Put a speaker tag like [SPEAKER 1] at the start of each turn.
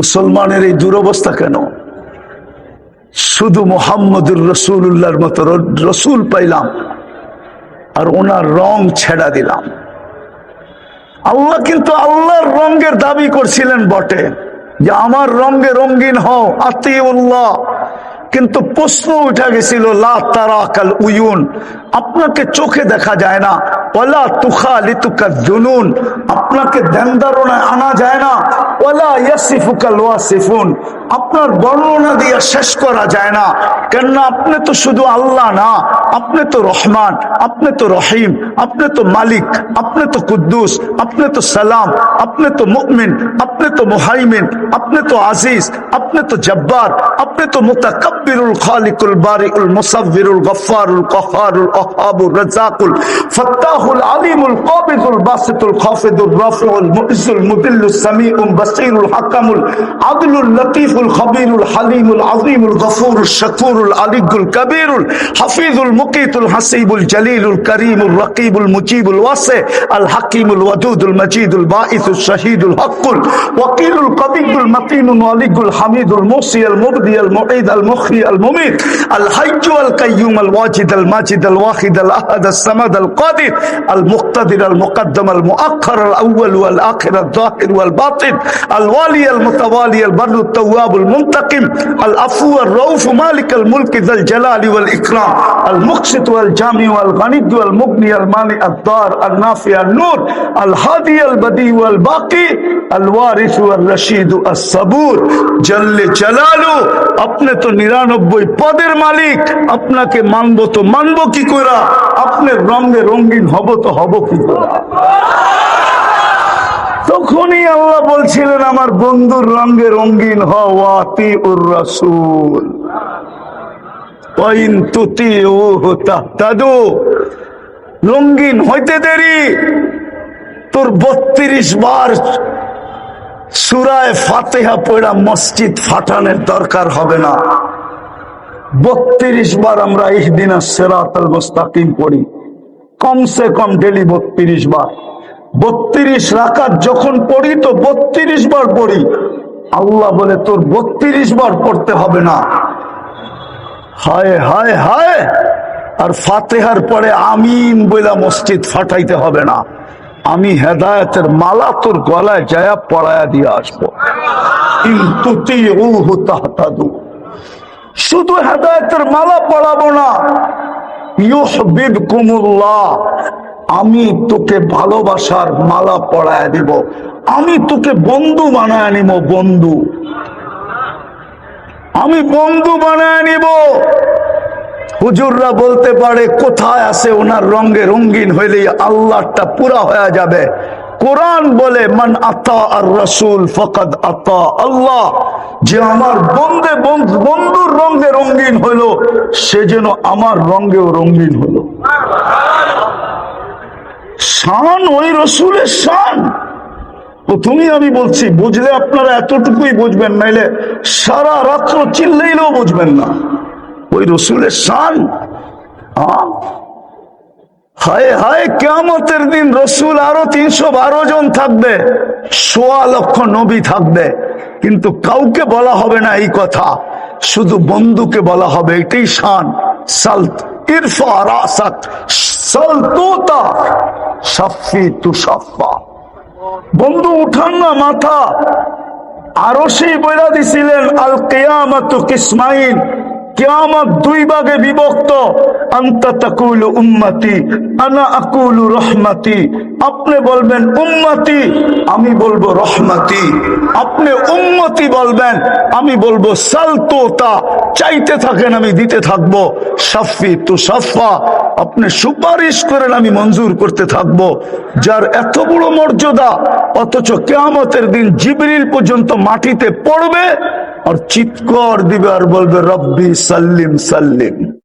[SPEAKER 1] মুসলমানের এই দুরবস্থা কেন? শুধু মোহাম্মদুর রসুল্লাহর মতো রসুল পাইলাম আর ওনার রং ছেড়া দিলাম। আল্লাহ কিন্তু আল্লাহর রঙের দাবি করছিলেন বটে যে আমার রঙে রঙিন হও, আতিউল্লাহ। কিন্তু প্রশ্ন উঠে গেছিল, লা তারা কাল উয়ুন। আপনাকে চোখে দেখা যায় না। ওলা তুখা লিতুকা জুনুন। আপনাকে ধ্যানধারণায় আনা যায় না। ওলা ইয়াসিফুকাল ওয়াসিফুন আপনার বর্ণনা দিয়ে শেষ করা যায় না। কেননা আপনি তো শুধু আল্লাহ না, আপনি তো রহমান, আপনি তো রহিম, আপনি তো মালিক, আপনি তো কুদ্দুস, আপনি তো সালাম, আপনি তো মুমিন, আপনি তো মুহাইমিন, আপনি তো আজিজ আপনি তো জব্বার আপনি তো মুতাকাব্বিরুল খালিকুল বারিউল মুসাফিরুল গফফারুল কহারুল ওহাবুর রাজ্জাকুল ফাত্তাহুল আলিমুল কাবিদুল বাসিতুল খাফিদুর রাফিউল মুইজুল মুদিল্লুস সামিউল বাসীরুল হাকামুল আদলুল লতীফুল খবীরুল হালিমুল আযীমুল গফুরুল শাকুরুল আলিকুল কবীরুল হাফিজুল মুকিতুল হাসিবুল জলিলুল করিমুল রকিবুল মুজিবুল ওয়াসি আল হাকিমুল ওয়াদুদুল মজিদুল বাঈসুল শহীদুল হকুল ওয়াকিলুল কবিদুল মতিনুল ওয়ালিকুল হামিদুল মুসি আল মুবদি আল মুখি মুমিত আল হাইয়্যু আল কাইয়্যুম আল ওয়াজিদ আল মাজিদ القادر المقتدر المقدم المؤخر الأول والآخر الظاهر والباطن الوالي المتوالي البر التواب المنتقم العفو الرؤوف مالك الملك ذا الجلال والإكرام المقسط والجامع والغني والمغني المانع الدار النافع النور الهادي البديع والباقي الوارث والرشيد الصبور. جل جلاله আপনি তো নিরানব্বই পদের মালিক আপনাকে মানব তো মানব কি করা আপনার রঙে রঙিন হব তো হব কি তখনই আল্লাহ বলছিলেন, আমার বন্ধুর রঙে রঙিন হওয়াতি উর রসুল। রঙিন হইতে দেরি। তোর বত্রিশ বার সুরায় ফাতেহা পড়া মসজিদ ফাটানোর দরকার হবে না। বত্রিশ বার আমরা ইহদিনা সেরাত আল মুস্তাকিম পড়ি। কমসে কম ডেলি বত্রিশ বার বত্রিশ রাকাত যখন পড়ি তো বত্রিশ বার পড়ি। আল্লাহ বলে, তোর বত্রিশ বার পড়তে হবে না। হায় হায় হায়! আর ফাতেহার পরে আমিন বইলা মসজিদ ফাটাইতে হবে না। আমি হেদায়তের মালা তোর গলায় যায়া পড়ায়া দিয়ে আসব। কিন্তু তাহতাদু। শুধু হেদায়তের মালা পড়াবো না। ইউহবিবকুমুল্লাহ আমি তোকে ভালোবাসার মালা পড়ায় দিব। আমি তোকে বন্ধু বানায় নিব, বন্ধু। আমি বন্ধু বানায় নিব। হুজুররা বলতে পারে, কোথায় আছে ওনার রঙে রঙিন হইলে আল্লাহটা পুরা হয়ে যাবে। কোরআন বলে, মান আতা আর রসুল ফকদ আতা আল্লাহ। যে আমার বন্ধে বন্ধুর রঙে রঙিন হইল সে যেন আমার রঙেও রঙিন হলো। শান ওই রসুলের শান। প্রথমেই আমি বলছি, বুঝলে আপনারা এতটুকুই বুঝবেন, নাইলে সারা রাত্র চিল্লাইলেও বুঝবেন না। ওই রসুলের শান? হায় হায় কেমতের দিন রসুল আরও তিনশো বারো জন থাকবে, সোয়া লক্ষ নবী থাকবে। কিন্তু কাউকে বলা হবে না এই কথা, শুধু বন্ধুকে বলা হবে, এটাই শান। সালত বন্ধু, উঠান না মাথা। আরও সেই বইরা দিছিলেন আল কেয়ামত কিসমাইন। কেয়ামত দুই ভাগে বিভক্ত। আন্তা তাকুলু আনা আকুলু রহমতি। আপনি বলবেন উম্মতি, আমি বলব রহমতি। আপনি উম্মতি বলবেন, আমি বলব সালতোতা। চাইতে থাকেন আমি দিতে থাকব। সাফি তু সাফা। আপনি সুপারিশ করেন আমি মঞ্জুর করতে থাকব। যার এত বড় মর্যাদা, অথচ কেয়ামতের দিন জিবরিল পর্যন্ত মাটিতে পড়বে আর চিৎকর দিবে আর বলবে রব্বি সাল্লিম সাল্লিম।